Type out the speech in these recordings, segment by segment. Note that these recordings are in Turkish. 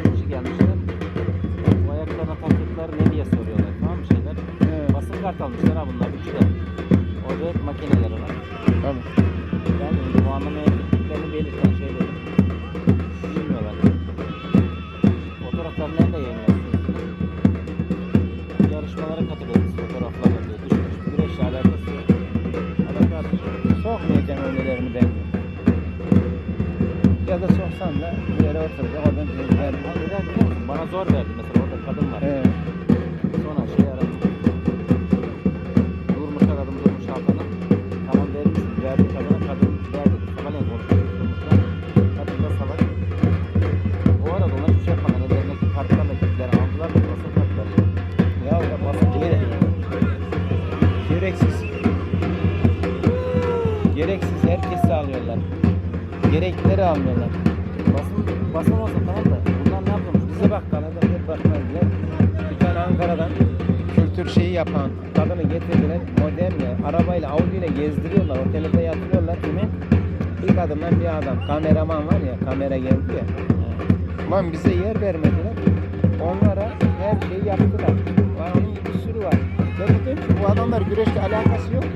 kişi gelmişler. Bu ayaklarına taktıkları ne diye soruyorlar tamam mı şeyler. Evet. Basın kart almışlar ha bunlar üçler. Orada hep makineleri var. Tabii. Ben puanlamaya gittiklerini belirten şeyleri bilmiyorlar. Fotoğrafları nerede yayınlıyorsunuz? Yarışmalara katılıyoruz fotoğraflarla diyor. Düşmüş. Güreşle alakası yok. Alakası yok. Sokmayacaksın öylelerini ben. Ya da soksan da oturacak oradan ver. Ha, neden biliyor musun? Bana zor verdi mesela orada kadın var. Evet. Sonra şey aradım. Durmuş aradım durmuş Hakan'a. Tamam vermiş. Verdi kadına kadın ver dedi. Sabahleyin konuşuyoruz durmuşla. Kadın da salak. O arada onlar hiç şey yapmadan ellerindeki kartlarla gittiler. Aldılar da basın kartları. Ya da basın gere gereksiz. Gereksiz herkesi alıyorlar. Gerekleri almıyorlar. Basın, basın olsa tamam da bunlar ne yapıyormuş? Bize bak Kanada bir bakmadılar. Bir tane Ankara'dan kültür şeyi yapan kadını getirdiler. Modern ya. Arabayla Audi ile gezdiriyorlar. Otelde yatırıyorlar. Kimi? Bir kadınla bir adam. Kameraman var ya. Kamera geldi ya. Lan bize yer vermediler. Onlara her şeyi yaptılar. Onun bir sürü var. Ben de diyorum ki bu adamlar güreşle alakası yok ki.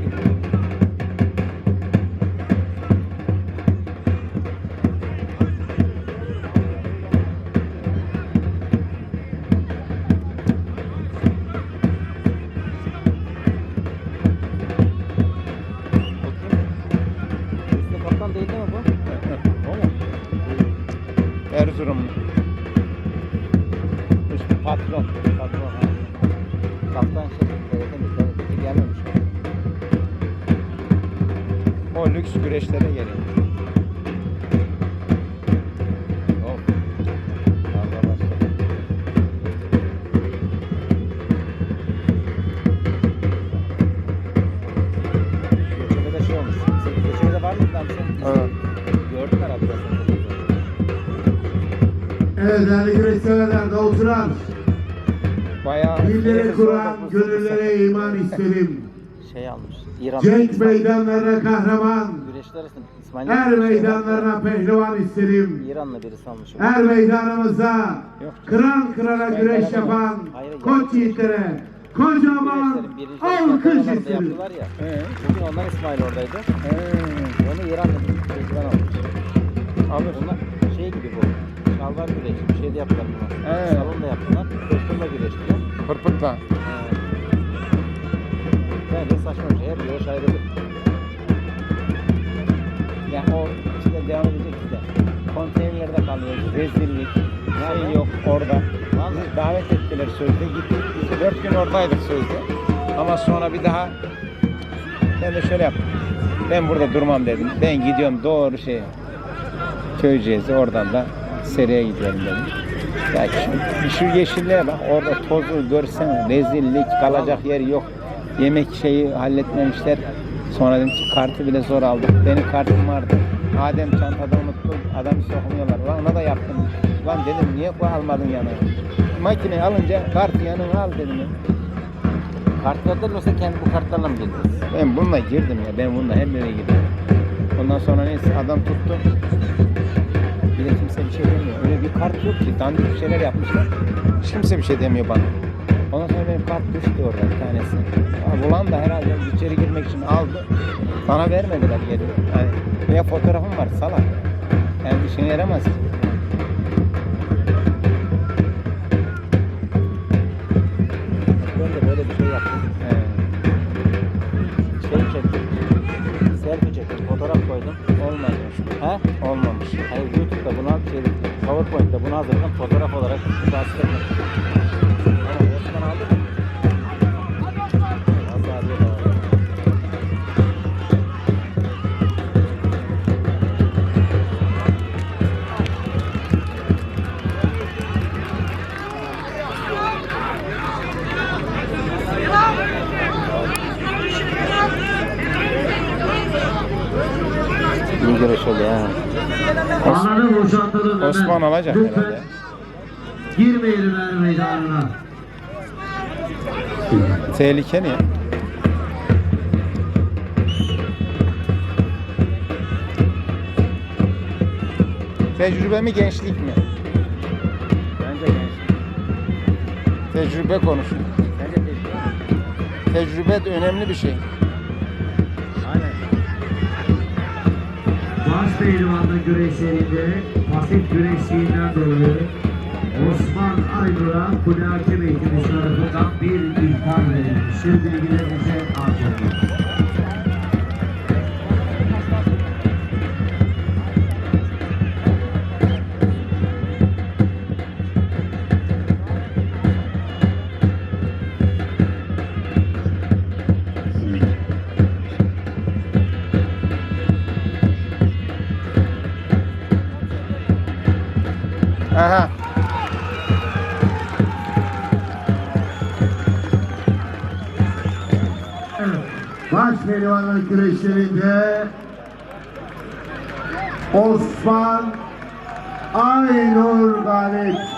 Erzurumlu. Üstü patron. Patron. Kaptan şey. Gelmemiş. O lüks güreşlere geliyor. Evet değerli güreş severler Davutlar. Bayağı Dillere Kur'an, gönüllere iman isterim. Şey almış. İran. Cenk meydanlarına kahraman, Güreşler arasında İsmail. er Şey meydanlarına pehlivan isterim. İranlı birisi almış. onu. Her meydanımızda Yok. kıran kırana güreş yapan Hayır, koç yiğitlere kocaman Güreşlerin birinci alkış olimpiyatlarda isterim. yaptılar ya. Ee, Bugün ondan İsmail oradaydı. Onu İranlı bir İran almış. alır. Bunlar şey gibi bu. Şalvar güreşi. Bir şey de yaptılar buna. Evet. Salonda yaptılar. Kırpırla güreştiler. Pırpırtla. Ee, Bence saçma bir şey. Her güreş ayrıdır. Ya o işte devam edecek işte. Konteynerlerde kalıyoruz. Rezillik. Şey yok orada. Vallahi. Davet ettiler sözde. Gittik. Biz dört gün oradaydık sözde. Ama sonra bir daha ben de şöyle yaptım. Ben burada durmam dedim. Ben gidiyorum doğru şey Köyceğiz'e oradan da seriye gidiyorum dedim. Ya şu, şu yeşilliğe bak orada tozu görsen rezillik kalacak yer yok. Yemek şeyi halletmemişler. Sonra dedim ki kartı bile zor aldık. Benim kartım vardı. Adem çantada unuttu. Adamı sokmuyorlar. Ulan ona da yaptım. Lan dedim niye bu almadın yanına? Makineyi alınca kartı yanına al dedim. ya. Kart verdiler yoksa kendi bu kartlarla mı girdiniz? Ben bununla girdim ya. Ben bununla hep eve girdim. Ondan sonra neyse adam tuttu. Bir de kimse bir şey demiyor. Öyle bir kart yok ki. Dandik şeyler yapmışlar. Hiç kimse bir şey demiyor bana. Ondan sonra benim kart düştü orada bir tanesi. Ya bulan da herhalde içeri girmek için aldı. Bana vermediler geri. Yani veya fotoğrafım var salak. Yani bir işine yaramaz ki. Ben de böyle bir şey yaptım. He. Şey çektim. Selfie çektim. Fotoğraf koydum. Olmadı. He? Olmamış. Hayır bunu şey, PowerPoint'te bunu hazırladım. Fotoğraf olarak tasvir ettim. Boşaltalım hemen. Osman alacak Lütfen herhalde. Girmeyelim er meydanına. Tehlikeli ya. Tecrübe mi gençlik mi? Tecrübe konuşuyor. Bence tecrübe. Tecrübe de önemli bir şey. Baş pehlivanlık güreşlerinde pasif güreşliğinden dolayı Osman Aynur'a kule hakem eğitimi tarafından bir ihtar verilmiştir. Bilgilerinize harcanıyor. Aha. Evet. Baş pehlivanlık güreşlerinde Osman Aynur galip.